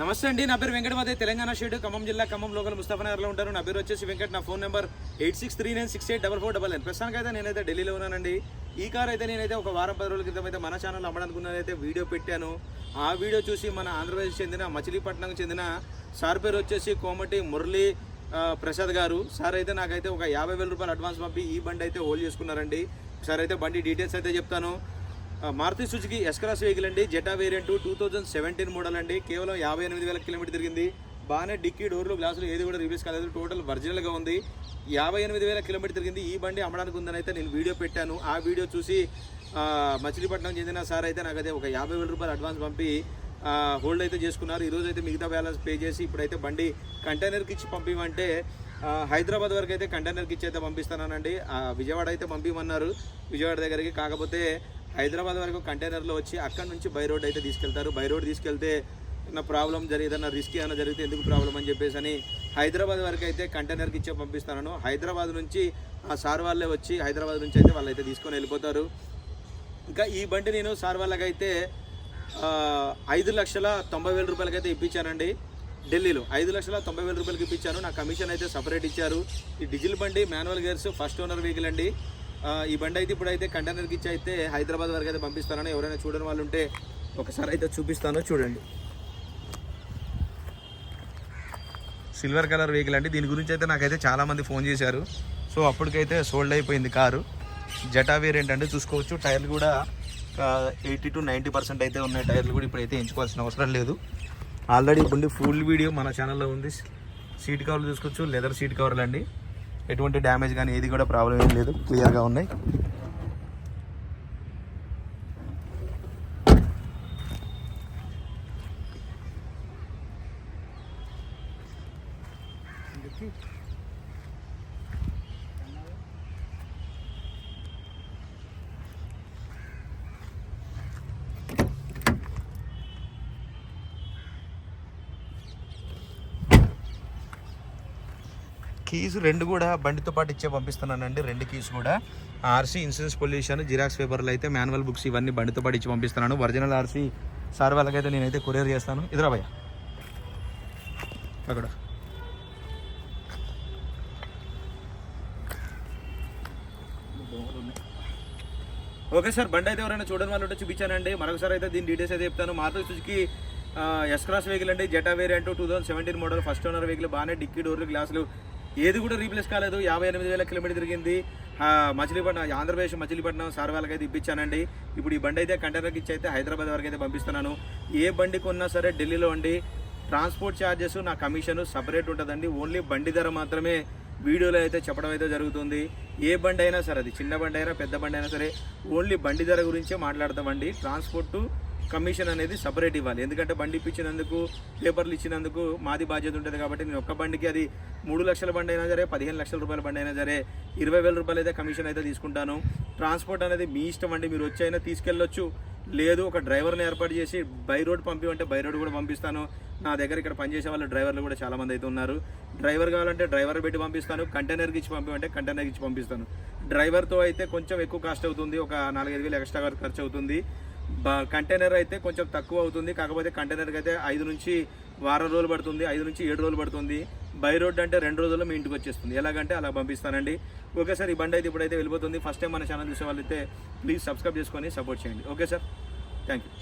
నమస్తే అండి నా పేరు వెంకటమాదే తెలంగాణ షేడ్ ఖమ్మం జిల్లా ఖమ్మం లోకల్ ముస్తాఫనగర్లో ఉంటారు. నా పేరు వచ్చేసి వెంకట్ నా phone number eight six three nine six eight double four double nine. ప్రస్తుతానికి అయితే నేనైతే ఢిల్లీలో ఉన్నానండి. ఈ కార్ అయితే నేనైతే ఒక వారం పది రోజుల క్రితం అయితే మన ఛానల్ అమ్మడానికి వీడియో పెట్టాను. ఆ వీడియో చూసి మన ఆంధ్రప్రదేశ్ చెందిన మచిలీపట్నం చెందిన సార్ పేరు వచ్చేసి కోమటి మురళి ప్రసాద్ గారు. సార్ అయితే నాకైతే ఒక యాభై వేల రూపాయలు అడ్వాన్స్ పంపి ఈ బండి అయితే హోల్డ్ చేసుకున్నారండి. సార్ అయితే బండి డీటెయిల్స్ అయితే చెప్తాను. Maruti Suzuki S Cross vehicle అండి Zeta variant two thousand seventeen model అండి కేవలం యాభై ఎనిమిది వేల కిలోమీటర్ తిరిగింది. బాగానే డిక్కీ డోర్లు గ్లాసులు ఏది కూడా రిలీజ్ కాలేదు. టోటల్ ఒరిజినల్గా ఉంది. యాభై ఎనిమిది వేల కిలోమీటర్ తిరిగింది. ఈ బండి అమ్మడానికి ఉందని అయితే నేను వీడియో పెట్టాను. ఆ వీడియో చూసి మచిలీపట్నం చెందిన సార్ అయితే నాకైతే ఒక యాభై వేల రూపాయలు అడ్వాన్స్ పంపి హోల్డ్ అయితే చేసుకున్నారు. ఈరోజు అయితే మిగతా బ్యాలెన్స్ పే చేసి ఇప్పుడైతే బండి కంటైనర్కి ఇచ్చి పంపిమంటే హైదరాబాద్ వరకు అయితే కంటైనర్కి ఇచ్చి అయితే పంపిస్తానండి ఆ, విజయవాడ అయితే పంపిమన్నారు. విజయవాడ దగ్గరికి కాకపోతే హైదరాబాద్ వరకు కంటైనర్లో వచ్చి అక్కడ నుంచి బై రోడ్ అయితే తీసుకెళ్తారు. బై రోడ్ తీసుకెళ్తే ఏదైనా ప్రాబ్లం జరిగి ఏదైనా రిస్క్ ఏమైనా జరిగితే ఎందుకు ప్రాబ్లం అని చెప్పేసి అని హైదరాబాద్ వరకు అయితే కంటైనర్కి ఇచ్చే పంపిస్తాను. హైదరాబాద్ నుంచి ఆ సార్ వాళ్ళే వచ్చి హైదరాబాద్ నుంచి అయితే వాళ్ళు అయితే తీసుకొని వెళ్ళిపోతారు. ఇంకా ఈ బండి నేను సార్ వాళ్ళకైతే ఐదు లక్షల తొంభై వేల రూపాయలకైతే ఇప్పించానండి. ఢిల్లీలో ఐదు లక్షల తొంభై వేల రూపాయలకి ఇప్పించాను. నా కమిషన్ అయితే సపరేట్ ఇచ్చారు. ఈ డీజిల్ బండి manual gears first owner vehicle అండి. ఈ బండి అయితే ఇప్పుడైతే కంటైనర్కి ఇచ్చి అయితే హైదరాబాద్ వరకు అయితే పంపిస్తానని ఎవరైనా చూడని వాళ్ళు ఉంటే ఒకసారి అయితే చూపిస్తాను చూడండి. సిల్వర్ కలర్ వెహికల్ అండి. దీని గురించి అయితే నాకైతే చాలామంది ఫోన్ చేశారు. సో అప్పటికైతే సోల్డ్ అయిపోయింది కారు. జటా వేరియంట్ అంటే చూసుకోవచ్చు. టైర్లు కూడా ఎయిటీ టు నైంటీ పర్సెంట్ అయితే ఉన్నాయి. టైర్లు కూడా ఇప్పుడైతే ఎంచుకోవాల్సిన అవసరం లేదు. ఆల్రెడీ ఇప్పుడు ఫుల్ వీడియో మన ఛానల్లో ఉంది. సీట్ కవర్లు చూసుకోవచ్చు. లెదర్ సీట్ కవర్లు అండి. ఎటువంటి డ్యామేజ్ కానీ ఏది కూడా ప్రాబ్లం ఏం లేదు. క్లియర్గా ఉన్నాయి. కీస్ రెండు కూడా బండితో పాటు ఇచ్చే పంపిస్తున్నానండి. రెండు కీస్ కూడా. ఆర్సీ ఇన్సూరెన్స్ పొల్యూషన్ జిరాక్స్ పేపర్లు అయితే మాన్యువల్ బుక్స్ ఇవన్నీ బండితో పాటు ఇచ్చి పంపిస్తున్నాను. ఒరిజినల్ ఆర్సీ సార్ వాళ్ళకైతే నేనైతే కొరియర్ చేస్తాను. ఇద్దరా అక్కడ. ఓకే సార్ బండి అయితే ఎవరైనా చూడని వాళ్ళు ఉంటే చూపించానండి. మరొకసారి అయితే దీని డీటెయిల్స్ అయితే చెప్తాను. Maruti Suzuki S cross vehicle అండి Zeta variant two thousand seventeen model first owner vehicle బాగానే డిక్కీ డోర్లు గ్లాసులు ఏది కూడా రీప్లేస్ కాలేదు. యాభై ఎనిమిది వేల కిలోమీటర్ తిరిగింది. మచిలీపట్నం ఆంధ్రప్రదేశ్ మచిలీపట్నం సార్ వాళ్ళకి అయితే ఇప్పించానండి. ఇప్పుడు ఈ బండి అయితే కంటైనర్కి ఇచ్చి అయితే హైదరాబాద్ వరకు అయితే పంపిస్తున్నాను. ఏ బండి కొన్నా సరే ఢిల్లీలో అండి. ట్రాన్స్పోర్ట్ ఛార్జెస్ నా కమిషన్ సపరేట్ ఉంటుందండి. ఓన్లీ బండి ధర మాత్రమే వీడియోలో అయితే చెప్పడం అయితే జరుగుతుంది. ఏ బండి అయినా సరే అది చిన్న బండి అయినా పెద్ద బండి అయినా సరే ఓన్లీ బండి ధర గురించే మాట్లాడతామండి. ట్రాన్స్పోర్టు కమిషన్ అనేది సపరేట్ ఇవ్వాలి. ఎందుకంటే బండి ఇప్పించినందుకు పేపర్లు ఇచ్చినందుకు మాది బాధ్యత ఉంటుంది కాబట్టి నేను ఒక్క బండికి అది మూడు లక్షల బండి అయినా సరే పదిహేను లక్షల రూపాయల బండి అయినా సరే ఇరవై వేల రూపాయలు అయితే కమిషన్ అయితే తీసుకుంటాను. ట్రాన్స్పోర్ట్ అనేది మీ ఇష్టం అండి మీరు వచ్చి అయినా తీసుకెళ్ళొచ్చు. లేదు ఒక డ్రైవర్ని ఏర్పాటు చేసి బై రోడ్ పంపిమంటే బై రోడ్ కూడా పంపిస్తాను. నా దగ్గర ఇక్కడ పనిచేసే వాళ్ళ డ్రైవర్లు కూడా చాలా మంది అయితే ఉన్నారు. డ్రైవర్ కావాలంటే డ్రైవర్ పెట్టి పంపిస్తాను. కంటైనర్కి ఇచ్చి పంపిమంటే కంటైనర్కి ఇచ్చి పంపిస్తాను. డ్రైవర్తో అయితే కొంచెం ఎక్కువ కాస్ట్ అవుతుంది. ఒక నాలుగైదు వేలు ఎక్స్ట్రా ఖర్చు అవుతుంది. కంటైనర్ అయితే కొంచెం తక్కువ అవుతుంది. కాకపోతే కంటైనర్కి అయితే ఐదు నుంచి వారం రోజులు పడుతుంది. ఐదు నుంచి ఏడు రోజులు పడుతుంది. బై రోడ్ అంటే రెండు రోజుల్లో మీ ఇంటికి వచ్చేస్తుంది. ఎలాగంటే అలా పంపిస్తానండి. ఓకే సార్ ఈ బండి అయితే ఇప్పుడైతే వెళ్ళిపోతుంది. ఫస్ట్ టైం మన ఛానల్ చూసే వాళ్ళైతే ప్లీజ్ సబ్స్క్రైబ్ చేసుకొని సపోర్ట్ చేయండి. Okay sir. Thank you